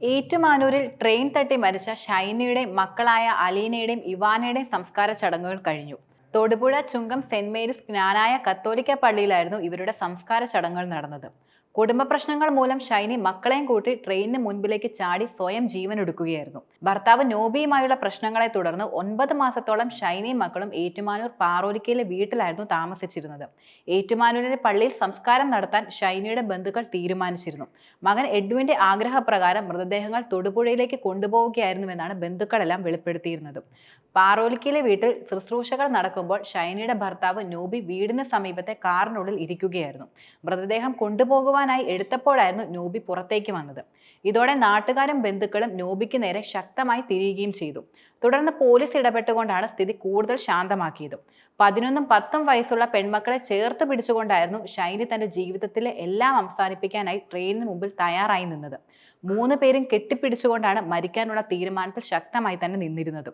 ഏറ്റുമാനൂരിൽ train തട്ടി മരിച്ച ഷൈനയുടെയും മക്കളായ അലീനയുടെയും ഇവാനയുടെയും സംസ്കാര ചടങ്ങുകൾ കഴിഞ്ഞു. തൊടുപുഴ ചുങ്കം സെന്റ് മേരീസ് ജ്ഞാനായ കത്തോലിക്ക പള്ളിയിലായിരുന്നു ഇവരുടെ സംസ്കാര ചടങ്ങുകൾ നടന്നത്. കുടുംബ പ്രശ്നങ്ങൾ മൂലം ഷൈനി മക്കളെയും കൂട്ടി ട്രെയിനിന് മുൻപിലേക്ക് ചാടി സ്വയം ജീവൻ എടുക്കുകയായിരുന്നു ഭർത്താവ് നോബിയുമായുള്ള പ്രശ്നങ്ങളെ തുടർന്ന് ഒൻപത് മാസത്തോളം ഷൈനിയും മക്കളും ഏറ്റുമാനൂർ പാറോലിക്കയിലെ വീട്ടിലായിരുന്നു താമസിച്ചിരുന്നത്. ഏറ്റുമാനൂരിലെ പള്ളിയിൽ സംസ്കാരം നടത്താൻ ഷൈനിയുടെ ബന്ധുക്കൾ തീരുമാനിച്ചിരുന്നു. മകൻ എഡ്വിന്റെ ആഗ്രഹപ്രകാരം മൃതദേഹങ്ങൾ തൊടുപുഴയിലേക്ക് കൊണ്ടുപോവുകയായിരുന്നുവെന്നാണ് ബന്ധുക്കളെല്ലാം വെളിപ്പെടുത്തിയിരുന്നത്. പാറോലിക്കയിലെ വീട്ടിൽ ശുശ്രൂഷകൾ നടക്കുമ്പോൾ ഷൈനിയുടെ ഭർത്താവ് നോബി വീടിന് സമീപത്തെ കാറിനുള്ളിൽ ഇരിക്കുകയായിരുന്നു. മൃതദേഹം കൊണ്ടുപോകുവാനായി എടുത്തപ്പോഴായിരുന്നു നോബി പുറത്തേക്ക് വന്നത്. ഇതോടെ നാട്ടുകാരും ബന്ധുക്കളും നോബിക്ക് നേരെ ശക്തമായി തിരിയുകയും ചെയ്തു. തുടർന്ന് പോലീസ് ഇടപെട്ടുകൊണ്ടാണ് സ്ഥിതി കൂടുതൽ ശാന്തമാക്കിയത്. പതിനൊന്നും പത്തും വയസ്സുള്ള പെൺമക്കളെ ചേർത്ത് പിടിച്ചുകൊണ്ടായിരുന്നു ഷൈനി തന്റെ ജീവിതത്തിലെ എല്ലാം അവസാനിപ്പിക്കാനായി ട്രെയിനിന് മുമ്പിൽ തയ്യാറായി നിന്നത്. മൂന്ന് പേരും കെട്ടിപ്പിടിച്ചുകൊണ്ടാണ് മരിക്കാനുള്ള തീരുമാനത്തിൽ ശക്തമായി തന്നെ നിന്നിരുന്നത്.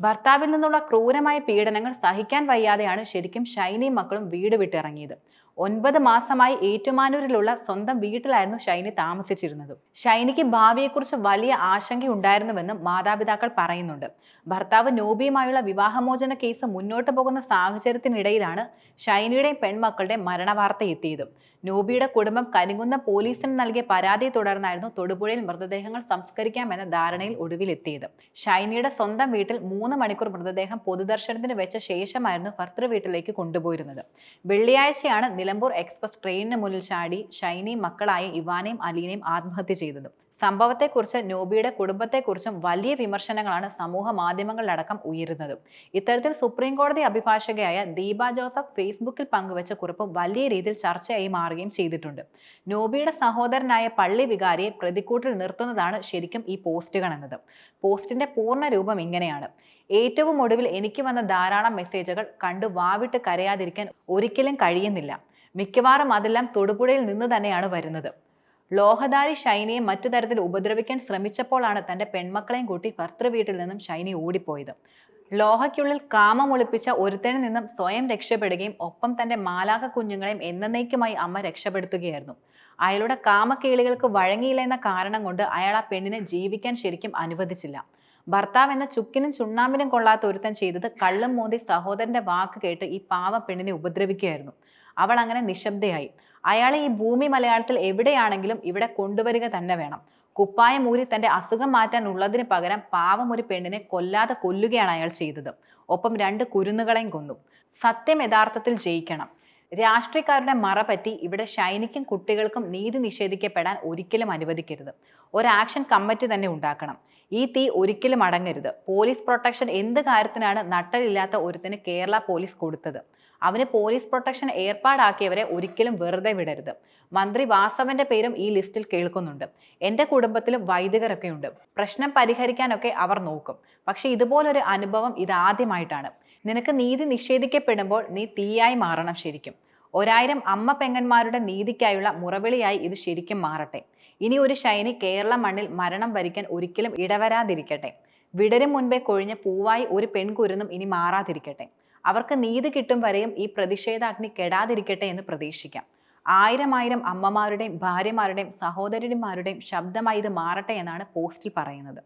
ഭർത്താവിൽ നിന്നുള്ള ക്രൂരമായ പീഡനങ്ങൾ സഹിക്കാൻ വയ്യാതെയാണ് ശരിക്കും ഷൈനിയും മക്കളും വീട് വിട്ടിറങ്ങിയത്. ഒൻപത് മാസമായി ഏറ്റുമാനൂരിലുള്ള സ്വന്തം വീട്ടിലായിരുന്നു ഷൈനി താമസിച്ചിരുന്നത്. ഷൈനിക്ക് ഭാവിയെക്കുറിച്ച് വലിയ ആശങ്കയുണ്ടായിരുന്നുവെന്നും മാതാപിതാക്കൾ പറയുന്നുണ്ട്. ഭർത്താവ് നോബിയുമായുള്ള വിവാഹമോചന കേസ് മുന്നോട്ട് പോകുന്ന സാഹചര്യത്തിനിടയിലാണ് ഷൈനിയുടെയും പെൺമക്കളുടെ മരണവാർത്ത എത്തിയത്. നോബിയുടെ കുടുംബം കരിങ്കുന്ന പോലീസിന് നൽകിയ പരാതിയെ തുടർന്നായിരുന്നു തൊടുപുഴയിൽ മൃതദേഹങ്ങൾ സംസ്കരിക്കാമെന്ന ധാരണയിൽ ഒടുവിലെത്തിയത്. ഷൈനിയുടെ സ്വന്തം വീട്ടിൽ മൂന്ന് മണിക്കൂർ മൃതദേഹം പൊതുദർശനത്തിന് വെച്ച ശേഷമായിരുന്നു ഭർത്തൃ വീട്ടിലേക്ക് കൊണ്ടുപോയിരുന്നത്. വെള്ളിയാഴ്ചയാണ് നിലമ്പൂർ എക്സ്പ്രസ് ട്രെയിനിന് മുന്നിൽ ചാടി ഷൈനിയും മക്കളായ ഇവാനെയും അലീനയും ആത്മഹത്യ ചെയ്തത്. സംഭവത്തെക്കുറിച്ച് നോബിയുടെ കുടുംബത്തെക്കുറിച്ചും വലിയ വിമർശനങ്ങളാണ് സമൂഹ മാധ്യമങ്ങളിലടക്കം ഉയരുന്നത്. ഇത്തരത്തിൽ സുപ്രീം കോടതി അഭിഭാഷകയായ ദീപ ജോസഫ് ഫേസ്ബുക്കിൽ പങ്കുവച്ച കുറിപ്പ് വലിയ രീതിയിൽ ചർച്ചയായി മാറുകയും ചെയ്തിട്ടുണ്ട്. നോബിയുടെ സഹോദരനായ പള്ളി വികാരിയെ പ്രതിക്കൂട്ടിൽ നിർത്തുന്നതാണ് ശരിക്കും ഈ പോസ്റ്റുകൾ എന്നത് പോസ്റ്റിന്റെ പൂർണ രൂപം ഇങ്ങനെയാണ്. ഏറ്റവും ഒടുവിൽ എനിക്ക് വന്ന ധാരാളം മെസ്സേജുകൾ കണ്ടു വാവിട്ട് കരയാതിരിക്കാൻ ഒരിക്കലും കഴിയുന്നില്ല. മിക്കവാറും അതെല്ലാം തൊടുപുഴയിൽ നിന്ന് തന്നെയാണ് വരുന്നത്. ലോഹധാരി ഷൈനിയെ മറ്റു തരത്തിൽ ഉപദ്രവിക്കാൻ ശ്രമിച്ചപ്പോഴാണ് തന്റെ പെൺമക്കളെയും കൂട്ടി ഭർത്തൃ വീട്ടിൽ നിന്നും ഷൈനി ഓടിപ്പോയത്. ലോഹയ്ക്കുള്ളിൽ കാമം ഒളിപ്പിച്ച ഒരുത്തനിൽ നിന്നും സ്വയം രക്ഷപ്പെടുകയും ഒപ്പം തന്റെ മാലാക കുഞ്ഞുങ്ങളെയും എന്നേക്കുമായി അമ്മ രക്ഷപ്പെടുത്തുകയായിരുന്നു. അയാളുടെ കാമക്കേളികൾക്ക് വഴങ്ങിയില്ല എന്ന കാരണം കൊണ്ട് അയാൾ ആ പെണ്ണിനെ ജീവിക്കാൻ ശരിക്കും അനുവദിച്ചില്ല. ഭർത്താവ് എന്ന ചുക്കിനും ചുണ്ണാമ്പിനും കൊള്ളാത്ത ഒരുത്തൻ ചെയ്തത് കള്ളും മോന്തി സഹോദരന്റെ വാക്ക് കേട്ട് ഈ പാവ പെണ്ണിനെ ഉപദ്രവിക്കുകയായിരുന്നു. അവൾ അങ്ങനെ നിശബ്ദയായി. അയാളെ ഈ ഭൂമി മലയാളത്തിൽ എവിടെയാണെങ്കിലും ഇവിടെ കൊണ്ടുവരിക തന്നെ വേണം. കുപ്പായം ഊരി തന്റെ അസുഖം മാറ്റാൻ ഉള്ളതിന് പകരം പാവം ഒരു പെണ്ണിനെ കൊല്ലാതെ കൊല്ലുകയാണ് അയാൾ ചെയ്തത്. ഒപ്പം രണ്ട് കുരുന്നുകളെയും കൊന്നു. സത്യം യഥാർത്ഥത്തിൽ ജയിക്കണം. രാഷ്ട്രീയക്കാരുടെ മറ പറ്റി ഇവിടെ ഷൈനിക്കും കുട്ടികൾക്കും നീതി നിഷേധിക്കപ്പെടാൻ ഒരിക്കലും അനുവദിക്കരുത്. ഒരു ആക്ഷൻ കമ്മിറ്റി തന്നെ ഉണ്ടാക്കണം. ഈ തീ ഒരിക്കലും അടങ്ങരുത്. പോലീസ് പ്രൊട്ടക്ഷൻ എന്ത് കാര്യത്തിനാണ് നട്ടലില്ലാത്ത ഒരുത്തിന് കേരള പോലീസ് കൊടുത്തത്? അവന് പോലീസ് പ്രൊട്ടക്ഷൻ ഏർപ്പാടാക്കിയവരെ ഒരിക്കലും വെറുതെ വിടരുത്. മന്ത്രി വാസവന്റെ പേരും ഈ ലിസ്റ്റിൽ കേൾക്കുന്നുണ്ട്. എന്റെ കുടുംബത്തിലും വൈദികരൊക്കെ ഉണ്ട് പ്രശ്നം പരിഹരിക്കാനൊക്കെ അവർ നോക്കും. പക്ഷെ ഇതുപോലൊരു അനുഭവം ഇതാദ്യമായിട്ടാണ്. നിനക്ക് നീതി നിഷേധിക്കപ്പെടുമ്പോൾ നീ തീയായി മാറണം ശരിക്കും. ഒരായിരം അമ്മ പെങ്ങന്മാരുടെ നീതിക്കായുള്ള മുറവിളിയായി ഇത് ശരിക്കും മാറട്ടെ. ഇനി ഒരു ശൈനി കേരള മണ്ണിൽ മരണം വരിക്കാൻ ഒരിക്കലും ഇടവരാതിരിക്കട്ടെ. വിടരും മുൻപേ കൊഴിഞ്ഞ പൂവായി ഒരു പെൺകുരുന്നും ഇനി മാറാതിരിക്കട്ടെ. അവർക്ക് നീതി കിട്ടും വരെയും ഈ പ്രതിഷേധാഗ്നി കെടാതിരിക്കട്ടെ എന്ന് പ്രതീക്ഷിക്കാം. ആയിരം ആയിരം അമ്മമാരുടെയും ഭാര്യമാരുടെയും സഹോദരിമാരുടെയും ശബ്ദമായി ഇത് മാറട്ടെ എന്നാണ് പോസ്റ്റിൽ പറയുന്നത്.